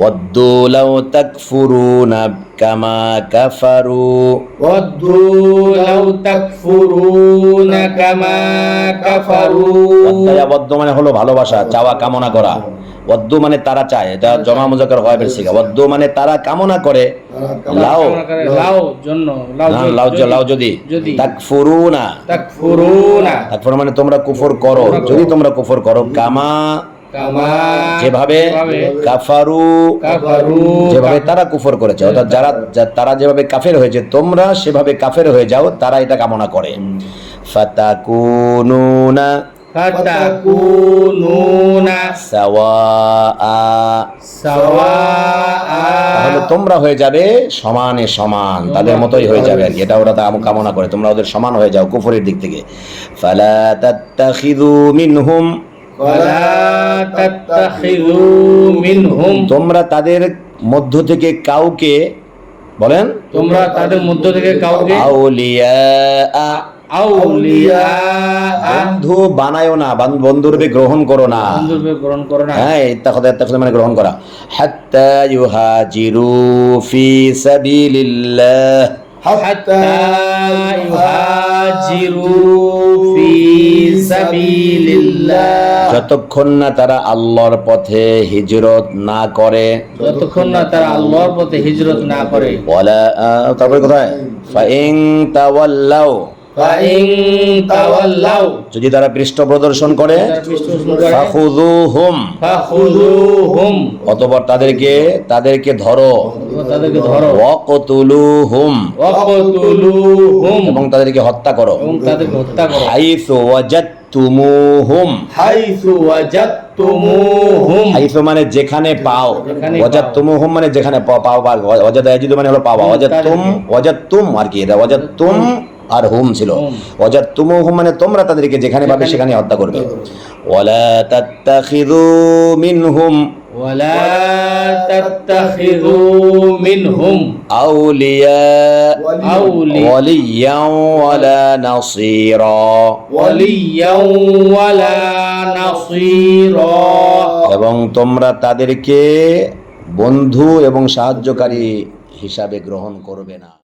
ودوا لو تكفرون كما كفروا ودوا لو تكفرون كما كفروا অধ্যায়াবদ্ধ মানে হলো ভালোবাসা চাওয়া কামনা করা ওদ্দ মানে তারা চায় এটা জমা মুজাকার গয়েবের শিখা ওদ্দ মানে তারা কামনা করে লাও লাও জন্য লাও না, যদি- লাও জ- লাও যদি যদি তাকফুরুনা তাকফুরুনা তাকফুর মানে তোমরা কুফর করো যদি তোমরা কুফর করো কামা কামা যেভাবে কাফারু যেভাবে তারা কুফর করেছে অর্থাৎ যারা তারা যেভাবে কাফের হয়েছে তোমরা সেভাবে কাফের হয়ে যাও তারা এটা কামনা করে। ফাতাকুনুনা ফাতাকুনুনা সাওয়াআ। সাওয়াআ। তাহলে তোমরা হয়ে যাবে সমানে সমান তাদের মতোই হয়ে যাবে আর কি এটা ওরা তা কামনা করে তোমরা ওদের সমান হয়ে যাও কুফরের দিক থেকে। ফালা তাত্তাখিযু মিনহুম তোমরা তাদের মধ্য থেকে কাউকে বলেন? তোমরা তাদের মধ্য থেকে কাউকে? আউলিয়া আউলিয়া বন্ধু বানায়ও না বান- বন্ধুরূপে গ্রহণ করো না। গ্রহণ করো না। হ্যাঁ ইত্তাখাদা ইত্তাখাদা মানে গ্রহণ করা। হাত্তা ইউহাজিরু ফি সাবিলিল্লাহ। হাত্তা ইউহাজিরু ফি সাবিলিল্লাহ। যতক্ষণ না তারা আল্লাহর পথে হিজরত না করে যতক্ষণ না তারা আল্লাহর পথে হিজরত না করে। তারপরে কোথায়? ফাইং তাওয়াল্লাও যদি তারা পৃষ্ঠ প্রদর্শন করে অতঃপর তাদেরকে তাদেরকে ধরো। এবং তাদেরকে হত্যা করো। মানে যেখানে পাও। যেখানে ওয়াজাদতুমুহুম মানে যেখানে পাও। পাও ইয়াজিদু মানে হলো পাওয়া। ওয়াজাদতুম ওয়াজাদতুম আর কি এটা। ওয়াজাদতুম আর হুম ছিল। হুম। ওয়াজাদতুমুহুম মানে তোমরা তাদেরকে যেখানে পাবে সেখানে হত্যা করবে। ওয়ালা তাত্তাখিযু মিনহুম। এবং তোমরা তাদেরকে বন্ধু এবং সাহায্যকারী হিসাবে গ্রহণ করবে না।